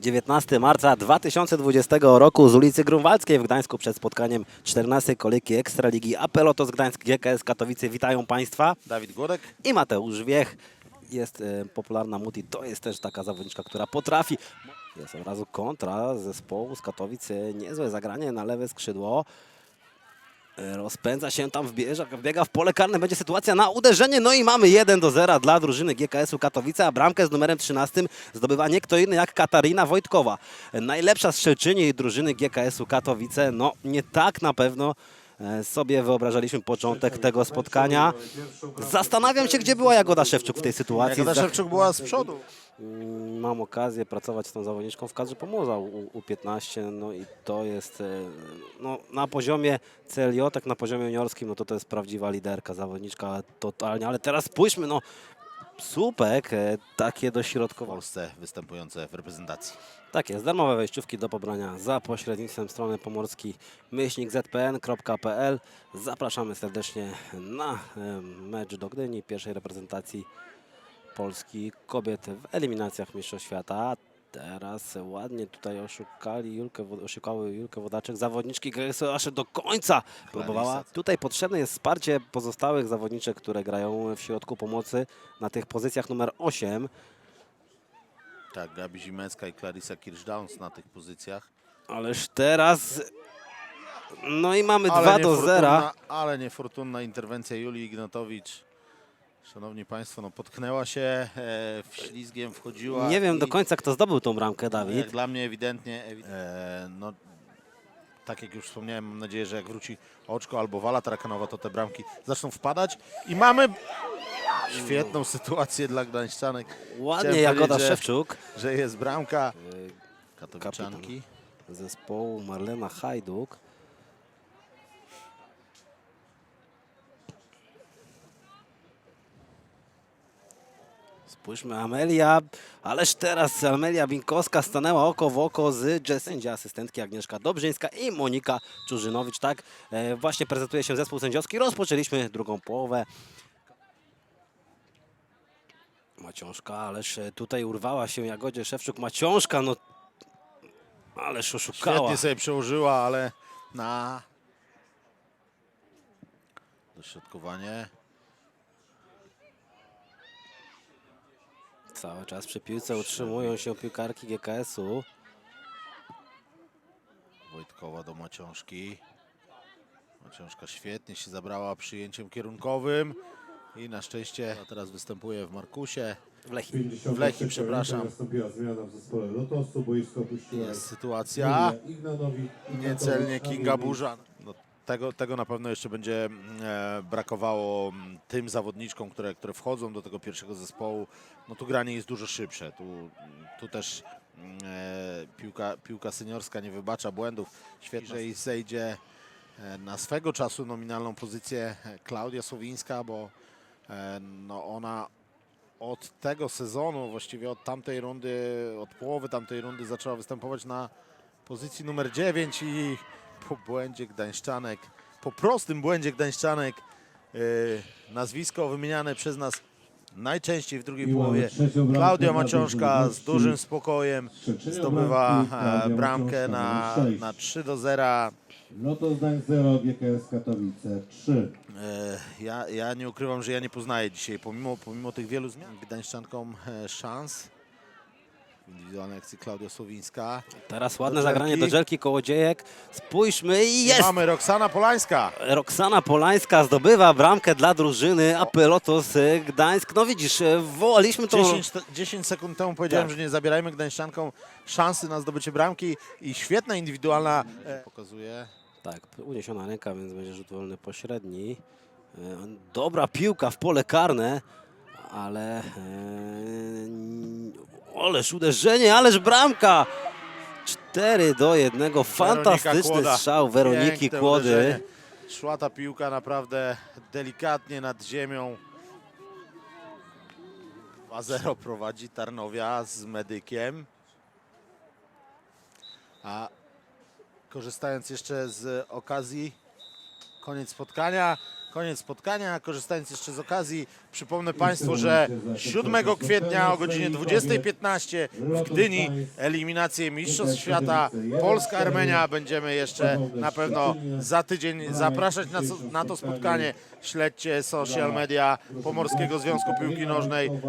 19 marca 2020 roku z ulicy Grunwaldzkiej w Gdańsku przed spotkaniem 14 kolejki Ekstraligi Apelotos Gdańsk GKS Katowice. Witają Państwa Dawid Głodek. i Mateusz Wiech. Jest e, popularna Muti, to jest też taka zawodniczka, która potrafi. Jest od razu kontra zespołu z Katowic, e, niezłe zagranie na lewe skrzydło. Rozpędza się tam, wbieża, wbiega w pole karne, będzie sytuacja na uderzenie, no i mamy 1 do 0 dla drużyny GKS-u Katowice, a bramkę z numerem 13 zdobywa nie kto inny jak Katarina Wojtkowa. Najlepsza strzelczyni drużyny GKS-u Katowice, no nie tak na pewno sobie wyobrażaliśmy początek tego spotkania. Zastanawiam się, gdzie była Jagoda Szewczuk w tej sytuacji. Jagoda Szewczuk była z przodu. Mm, Mam okazję pracować z tą zawodniczką w kadrze Pomorza U- U15, no i to jest e, no, na poziomie CLJ, tak na poziomie juniorskim, no to to jest prawdziwa liderka, zawodniczka totalnie, ale teraz spójrzmy, no słupek e, takie dośrodkowo. Polsce występujące w reprezentacji. Tak jest, darmowe wejściówki do pobrania za pośrednictwem strony pomorski zpn.pl. Zapraszamy serdecznie na e, mecz do Gdyni, pierwszej reprezentacji Polski kobiet w eliminacjach Mistrzostw Świata. Teraz ładnie tutaj oszukali Julkę, oszukały Julkę Wodaczek. Zawodniczki GSO aż do końca próbowała. Tutaj potrzebne jest wsparcie pozostałych zawodniczek, które grają w środku pomocy na tych pozycjach numer 8. Tak, Gabi Zimecka i Clarissa Kirsch-Downs na tych pozycjach. Ależ teraz. No i mamy Ale 2 do 0. niefortunna- Ale niefortunna interwencja Julii Ignatowicz. Szanowni Państwo, no potknęła się, e, w ślizgiem wchodziła. Nie wiem i, do końca, kto zdobył tą bramkę, Jak Dawid. dla mnie ewidentnie, ewi- e, no tak jak już wspomniałem, mam nadzieję, że jak wróci Oczko albo Wala Tarakanowa, to te bramki zaczną wpadać. I mamy świetną sytuację dla Gdańszczanek. Ładnie Chciałem Jagoda powiedzieć, że- Szewczuk że jest bramka katowiczanki. zespołu Marlena Hajduk. Spójrzmy, Amelia, ależ teraz Amelia Winkowska stanęła oko w oko z sędzia asystentki Agnieszka Dobrzyńska i Monika Czurzynowicz. Tak e, właśnie prezentuje się zespół sędziowski. Rozpoczęliśmy drugą połowę. Maciążka, ależ e, tutaj urwała się Jagodzie Szewczuk. Maciążka, no ależ oszukała. Świetnie sobie przełożyła, ale na dośrodkowanie. Cały czas przy piłce utrzymują się piłkarki GKS-u. Wojtkowa do Maciążki. Maciążka świetnie się zabrała przyjęciem kierunkowym. I na szczęście teraz występuje w Markusie. W Lechii. 50 W sekund przepraszam. Nastąpiła zmiana w zespole Lotosu, boisko opuściła Jest sytuacja. Niecelnie Kinga Burza. No, tego, tego na pewno jeszcze będzie mm, e, brakowało mm, tym zawodniczkom, które, które wchodzą do tego pierwszego zespołu. No tu granie jest dużo szybsze. Tu, tu też mm, e, piłka, piłka seniorska nie wybacza błędów. Świetnie, że i zejdzie e, na swego czasu nominalną pozycję Klaudia Słowińska, bo no ona od tego sezonu, właściwie od tamtej rundy, od połowy tamtej rundy zaczęła występować na pozycji numer 9 i po błędzie Gdańszczanek, po prostym błędzie Gdańszczanek, yy, nazwisko wymieniane przez nas najczęściej w drugiej połowie. dla Maciążka z dużym spokojem zdobywa e, bramkę na, sześć. na 3 do 0. Lotos Gdańsk 0, GKS Katowice 3. E, Ja, ja nie ukrywam, że ja nie poznaję dzisiaj, pomimo, pomimo tych wielu zmian, Gdańszczankom e, szans. W indywidualnej akcji Klaudia Słowińska. Teraz ładne zagranie do Żelki. Żelki Kołodziejek. Spójrzmy i jest! Mamy Roxana Polańska. Roxana Polańska zdobywa bramkę dla drużyny Apelotos e, Gdańsk. No widzisz, e, wołaliśmy to... 10, te- 10 sekund temu powiedziałem, Tak. że nie zabierajmy Gdańszczankom szansy na zdobycie bramki i świetna indywidualna e, pokazuje. Tak, uniesiona ręka, więc będzie rzut wolny pośredni. E, Dobra piłka w pole karne, ale... Ależ uderzenie, ależ bramka! 4 do 1. Fantastyczny strzał Weroniki Piękne Kłody. uderzenie. Szła ta piłka naprawdę delikatnie nad ziemią. 2-0 prowadzi Tarnowia z medykiem. A korzystając jeszcze z okazji, koniec spotkania. Koniec spotkania. Korzystając jeszcze z okazji, przypomnę Państwu, że 7 kwietnia o godzinie 20.15 w Gdyni eliminacje Mistrzostw Świata Polska-Armenia. Będziemy jeszcze na pewno za tydzień zapraszać na, na to spotkanie. Śledźcie social media Pomorskiego Związku Piłki Nożnej.